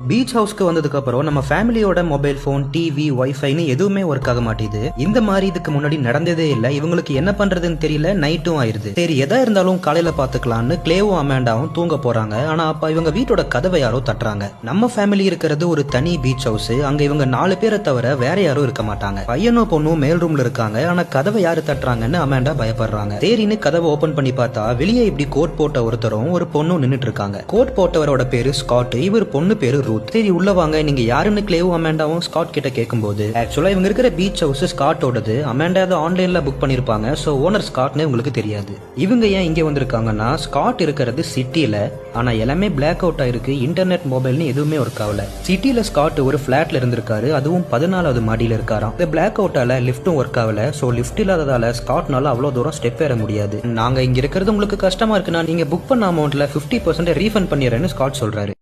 Beach ஹவுஸ்க்கு வந்ததுக்கு அப்புறம் நம்ம ஃபேமிலியோட மொபைல் ஃபோன் டிவி ஒய்ஃபைன்னு எதுவுமே ஒர்க் ஆக மாட்டேது. இந்த மாதிரி இதுக்கு முன்னாடி நடந்ததே இல்ல. இவங்களுக்கு என்ன பண்றதுன்னு தெரியல. நைட்டும் ஆயிருது. சரி எதா இருந்தாலும் காலையில பாத்துக்கலாம்னு கிளேவும் அமேண்டாவும் தூங்க போறாங்க. ஆனா அப்ப இவங்க வீட்டோட கதவை யாரோ தட்டுறாங்க. நம்ம ஃபேமிலி இருக்கிறது ஒரு தனி பீச் ஹவுஸ் அங்க இவங்க நாலு பேரை தவிர வேற யாரும் இருக்க மாட்டாங்க. பையனும் பொண்ணும் மேல் ரூம்ல இருக்காங்க. ஆனா கதவை யாரு தட்டுறாங்கன்னு அமேண்டா பயப்படுறாங்க. சரின்னு கதவை ஓபன் பண்ணி பார்த்தா வெளியே இப்படி கோட் போட்ட ஒருத்தரும் ஒரு பொண்ணும் நின்னுட்டு இருக்காங்க. கோட் போட்டவரோட பேரு ஸ்காட் இவர் பொண்ணு பேரு ரூத் சரி உள்ள வாங்க. நீங்க யாருன்னு கிளேவும் அமேண்டாவும் ஸ்காட் கிட்ட கேட்கும்போது ஆக்சுவலா இவங்க இருக்கிற பீச் ஹவுஸ் ஸ்காட்டோடது அமேண்டா அதை ஆன்லைன்ல புக் பண்ணிருப்பாங்க. சோ ஓனர் ஸ்காட்னே உங்களுக்கு தெரியாது. இவங்க ஏன் இங்க வந்திருக்காங்கன்னா ஸ்காட் இருக்கிறது சிட்டில ஆனா எல்லாமே பிளாக் அவுட் ஆயிருக்கு. இன்டர்நெட் மொபைல்னு எதுவுமே ஒர்க் ஆகல. சிட்டில ஸ்காட் ஒரு பிளாட்ல இருந்திருக்காரு. அதுவும் பதினாலாவது மாடியில இருக்காராம். இந்த பிளாக் அவுட்டால லிஃப்ட்டும் ஒர்க் ஆகல. சோ லிஃப்ட் இல்லாததால ஸ்காட்னால அவ்வளவு தூரம் ஸ்டெப் ஏற முடியாது. நாங்க இங்க இருக்கிறது உங்களுக்கு கஷ்டமா இருக்குன்னா நீங்க புக் பண்ண அமௌண்ட்ல 50% பர்சன்ட் ரீஃபண்ட் பண்ணிடுறேன்னு ஸ்காட் சொல்றாரு.